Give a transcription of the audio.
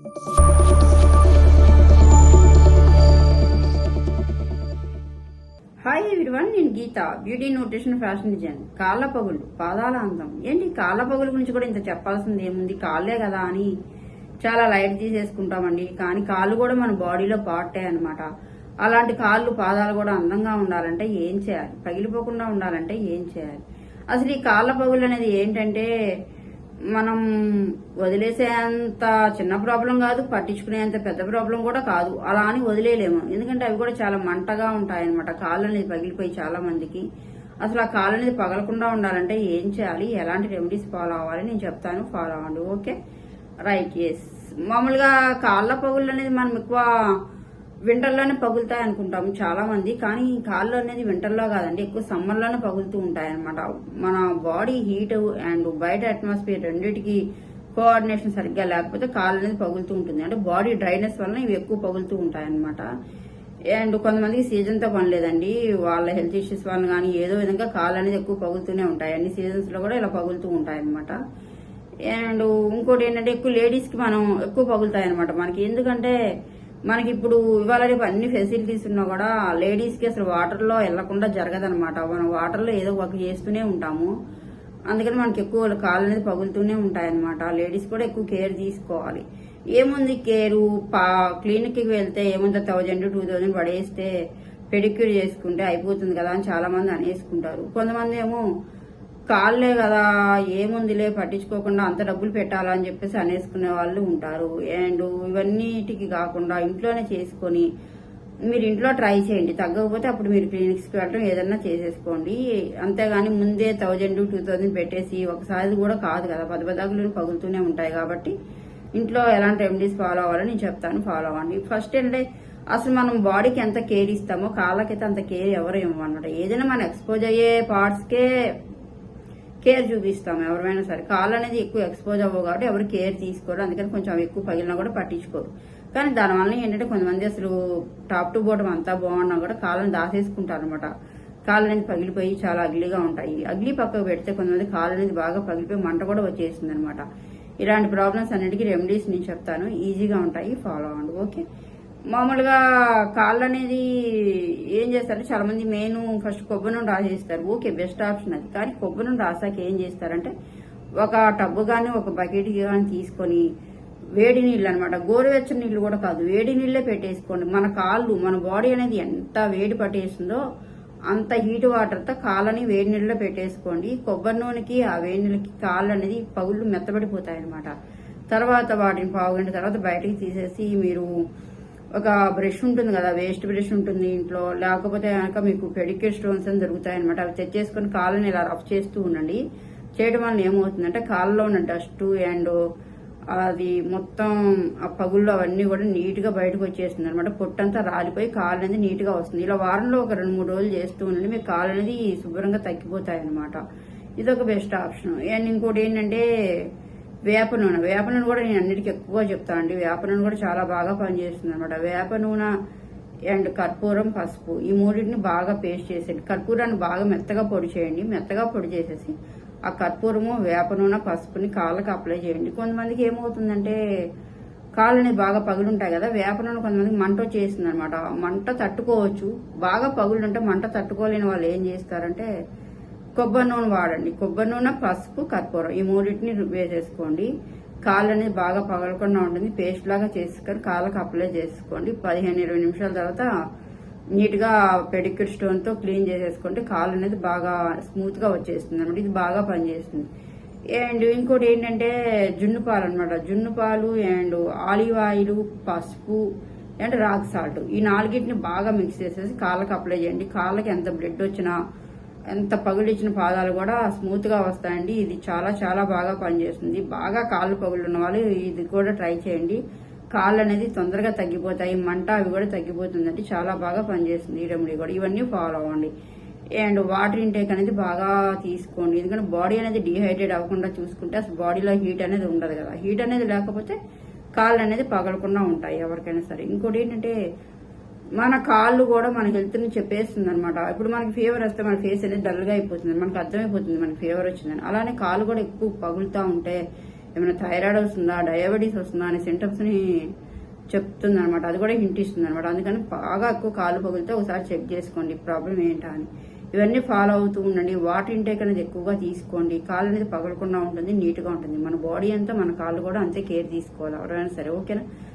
Hi everyone నేను Geetha. Beauty nutrition fashion design కాళ్ళ పగులు పాదాల అందం. ఏంటి కాళ్ళ పగుల గురించి కూడా ఇంత చెప్పాల్సింది ఏముంది? కాళ్ళే కదా అని చాలా లైట్ తీసేసుకుంటామండి. కానీ కాళ్ళు కూడా మన బాడీలో పార్టే అన్నమాట. అలాంటి కాళ్ళు పాదాలు కూడా అందంగా ఉండాలంటే ఏం చేయాలి? పగిలిపోకుండా ఉండాలంటే ఏం చేయాలి? అసలు ఈ కాళ్ళ పగులు అనేది ఏంటంటే మనం వదిలేసేంత చిన్న ప్రాబ్లం కాదు పట్టించుకునేంత పెద్ద ప్రాబ్లం కూడా కాదు. అలా అని వదిలేయలేము. ఎందుకంటే అవి కూడా చాలా మంటగా ఉంటాయి అనమాట కాళ్ళు అనేది పగిలిపోయి చాలా మందికి. అసలు ఆ కాళ్ళు అనేది పగలకుండా ఉండాలంటే ఏం చేయాలి? ఎలాంటి రెమెడీస్ ఫాలో అవ్వాలి? నేను చెప్తాను. ఫాలో అవ్వండి. ఓకే? రైట్. ఎస్ మామూలుగా కాళ్ళ పగుళ్ళు అనేది మనం ఎక్కువ వింటర్లోనే పగులుతాయి అనుకుంటాం చాలా మంది కానీ కాళ్ళు అనేది వింటర్లో కాదండి ఎక్కువ సమ్మర్లోనే పగులుతూ ఉంటాయి అనమాట మన బాడీ హీట్ అండ్ బయట అట్మాస్ఫియర్ రెండింటికి కోఆర్డినేషన్ సరిగ్గా లేకపోతే కాళ్ళు అనేది పగులుతూ ఉంటుంది. అంటే బాడీ డ్రైనెస్ వలన ఇవి ఎక్కువ పగులుతూ ఉంటాయి అనమాట అండ్ కొంతమందికి సీజన్తో పని లేదండి. వాళ్ళ హెల్త్ ఇష్యూస్ వల్ల కానీ ఏదో విధంగా కాళ్ళు అనేది ఎక్కువ పగులుతూనే ఉంటాయి. అన్ని సీజన్స్లో కూడా ఇలా పగులుతూ ఉంటాయి అనమాట అండ్ ఇంకోటి ఏంటంటే ఎక్కువ లేడీస్కి మనం ఎక్కువ పగులుతాయి అనమాట మనకి ఎందుకంటే మనకి ఇప్పుడు ఇవాళ రేపు అన్ని ఫెసిలిటీస్ ఉన్నా కూడా లేడీస్కి అసలు వాటర్లో వెళ్ళకుండా జరగదనమాట మనం వాటర్లో ఏదో వర్క్ చేస్తూనే ఉంటాము. అందుకని మనకి ఎక్కువ కాళ్ళు అనేది పగులుతూనే ఉంటాయన్నమాట. లేడీస్ కూడా ఎక్కువ కేర్ తీసుకోవాలి. ఏముంది కేరు పా క్లినిక్కి వెళ్తే ఏముంది? థౌజండ్ టూ థౌజండ్ పడేస్తే పెడిక్యూర్ చేసుకుంటే అయిపోతుంది కదా అని చాలా మంది అనేసుకుంటారు. కొంతమంది ఏమో కాళ్ళే కదా ఏముందిలే పట్టించుకోకుండా అంత డబ్బులు పెట్టాలా అని చెప్పేసి అనేసుకునే వాళ్ళు ఉంటారు. అండ్ ఇవన్నిటికి కాకుండా ఇంట్లోనే చేసుకొని మీరు ఇంట్లో ట్రై చేయండి. తగ్గకపోతే అప్పుడు మీరు క్లినిక్స్కి వెళ్ళడం ఏదన్నా చేసేసుకోండి. అంతేగాని ముందే థౌజండ్ టూ థౌజండ్ పెట్టేసి ఒకసారి కూడా కాదు కదా పది పదాకులు పగులుతూనే ఉంటాయి కాబట్టి ఇంట్లో ఎలాంటి రెమెడీస్ ఫాలో అవ్వాలో నేను చెప్తాను ఫాలో అవ్వండి. ఫస్ట్ ఏంటంటే అసలు మనం బాడీకి ఎంత కేర్ ఇస్తామో కాళ్ళకైతే అంత కేర్ ఎవరు ఇవ్వమన్నమాట. ఏదైనా మనం ఎక్స్పోజ్ అయ్యే పార్ట్స్కే కేర్ చూపిస్తాం ఎవరైనా సరే. కాళ్ళు అనేది ఎక్కువ ఎక్స్పోజ్ అవ్వవు కాబట్టి ఎవరు కేర్ తీసుకోరు. అందుకని కొంచెం ఎక్కువ పగిలినా కూడా పట్టించుకోరు. కానీ దానివల్ల ఏంటంటే కొంతమంది అసలు టాప్ టు బాటం అంతా బాగున్నా కూడా కాళ్ళని దాసేసుకుంటారు అనమాట కాళ్ళు అనేది పగిలిపోయి చాలా అగ్లీగా ఉంటాయి. అగ్లీ పక్కకు పెడితే కొంతమంది కాళ్ళు అనేది బాగా పగిలిపోయి మంట కూడా వచ్చేసింది అనమాట ఇలాంటి ప్రాబ్లమ్స్ అన్నిటికీ రెమెడీస్ నేను చెప్తాను. ఈజీగా ఉంటాయి. ఫాలో అవ్వండి. ఓకే మామూలుగా కాళ్ళు అనేది ఏం చేస్తారు? చాలా మంది మెయిన్ ఫస్ట్ కొబ్బరి నుండి రాసేస్తారు. ఓకే బెస్ట్ ఆప్షన్ అది. కానీ కొబ్బరి నుండి రాసాక ఏం చేస్తారంటే ఒక టబ్బు కానీ ఒక బకెట్ కానీ తీసుకొని వేడి నీళ్ళు అనమాట గోరువెచ్చని నీళ్ళు కూడా కాదు. వేడి నీళ్ళే పెట్టేసుకోండి. మన కాళ్ళు మన బాడీ అనేది ఎంత వేడి పట్టేస్తుందో అంత హీట్ వాటర్తో కాళ్ళని వేడి నీళ్ళలో పెట్టేసుకోండి. కొబ్బరి నూనెకి ఆ వేడి నీళ్ళకి కాళ్ళు అనేది పగుళ్ళు మెత్తబడిపోతాయి అనమాట తర్వాత వాటిని పావుగంట తర్వాత బయటికి తీసేసి మీరు ఒక బ్రష్ ఉంటుంది కదా వేస్ట్ బ్రష్ ఉంటుంది ఇంట్లో. లేకపోతే కనుక మీకు పెడిక్యూర్ స్టోన్స్ అని దొరుకుతాయి అనమాట అవి తెచ్చేసుకొని కాళ్ళని ఇలా రఫ్ చేస్తూ ఉండండి. చేయడం వల్ల ఏమవుతుందంటే కాళ్ళలో ఉన్న డస్ట్ అండ్ అది మొత్తం ఆ పగుళ్ళు అవన్నీ కూడా నీట్గా బయటకు వచ్చేస్తుంది అనమాట పొట్టంతా రాలిపోయి కాళ్ళు అనేది నీట్గా వస్తుంది. ఇలా వారంలో ఒక రెండు మూడు రోజులు చేస్తూ ఉండండి. మీ కాళ్ళు అనేది శుభ్రంగా తగ్గిపోతాయి అనమాట ఇదొక బెస్ట్ ఆప్షన్ అండ్ ఇంకోటి ఏంటంటే వేప నూనె. వేప నూనె కూడా నేను అన్నిటికీ ఎక్కువ చెప్తాను అండి. వేప నూనె కూడా చాలా బాగా పనిచేస్తుంది అనమాట వేప నూనె అండ్ కర్పూరం పసుపు ఈ మూడింటిని బాగా పేస్ట్ చేసేయండి. కర్పూరాన్ని బాగా మెత్తగా పొడి చేయండి. మెత్తగా పొడి చేసేసి ఆ కర్పూరము వేప నూనె పసుపుని కాళ్ళకి అప్లై చేయండి. కొంతమందికి ఏమవుతుందంటే కాళ్ళని బాగా పగులుంటాయి కదా. వేప నూనె కొంతమందికి మంట వచ్చేసింది అనమాట మంట తట్టుకోవచ్చు. బాగా పగులుంటే మంట తట్టుకోలేని వాళ్ళు ఏం చేస్తారంటే కొబ్బరి నూనె వాడండి. కొబ్బరి నూనె పసుపు కర్పూరం ఈ మూడింటిని వేసేసుకోండి కాళ్ళు అనేది బాగా పగలకుండా ఉంటుంది. పేస్ట్ లాగా చేసుకొని కాళ్ళకు అప్లై చేసుకోండి. పదిహేను ఇరవై నిమిషాల తర్వాత నీట్గా పెడిక్యూర్ స్టోన్తో క్లీన్ చేసేసుకుంటే కాళ్ళు అనేది బాగా స్మూత్గా వచ్చేస్తుంది అనమాట ఇది బాగా పనిచేస్తుంది. అండ్ ఇంకోటి ఏంటంటే జున్ను పాలు అనమాట జున్ను పాలు అండ్ ఆలివ్ ఆయిల్ పసుపు అండ్ రాక్ సాల్ట్ ఈ నాలుగింటిని బాగా మిక్స్ చేసేసి కాళ్ళకి అప్లై చేయండి. కాళ్ళకి ఎంత బ్లడ్ వచ్చినా ఎంత పగులిచ్చిన పాదాలు కూడా స్మూత్గా వస్తాయండి. ఇది చాలా చాలా బాగా పనిచేస్తుంది. బాగా కాళ్ళు పగులు ఉన్న వాళ్ళు ఇది కూడా ట్రై చేయండి. కాళ్ళు అనేది తొందరగా తగ్గిపోతాయి. మంట అవి కూడా తగ్గిపోతుందండి. చాలా బాగా పనిచేస్తుంది ఈ రెమెడీ కూడా. ఇవన్నీ ఫాలో అవ్వండి. అండ్ వాటర్ ఇంటేక్ అనేది బాగా తీసుకోండి. ఎందుకంటే బాడీ అనేది డిహైడ్రేట్ అవ్వకుండా చూసుకుంటే అసలు బాడీలో హీట్ అనేది ఉండదు కదా. హీట్ అనేది లేకపోతే కాళ్ళు అనేది పగలకుండా ఉంటాయి ఎవరికైనా సరే. ఇంకోటి ఏంటంటే మన కాళ్ళు కూడా మన హెల్త్ని చెప్పేస్తుంది అనమాట ఇప్పుడు మనకి ఫీవర్ వస్తే మన ఫేస్ అనేది డల్గా అయిపోతుంది. మనకు అర్థమైపోతుంది మనకి ఫీవర్ వచ్చిందని. అలానే కాళ్ళు కూడా ఎక్కువ పగులుతా ఉంటే ఏమైనా థైరాయిడ్ వస్తుందా డయాబెటీస్ వస్తుందా అనే సింటమ్స్ని చెప్తుంది అనమాట అది కూడా హింట్ ఇస్తుంది అనమాట అందుకని బాగా ఎక్కువ కాళ్ళు పగులితే ఒకసారి చెక్ చేసుకోండి. ప్రాబ్లం ఏంటా అని. ఇవన్నీ ఫాలో అవుతూ ఉండండి. వాటర్ ఇంటేక్ అనేది ఎక్కువగా తీసుకోండి. కాళ్ళు అనేది పగలకుండా ఉంటుంది నీట్గా ఉంటుంది. మన బాడీ అంతా మన కాళ్ళు కూడా అంతే కేర్ తీసుకోవాలి. ఎవరైనా సరే ఓకేనా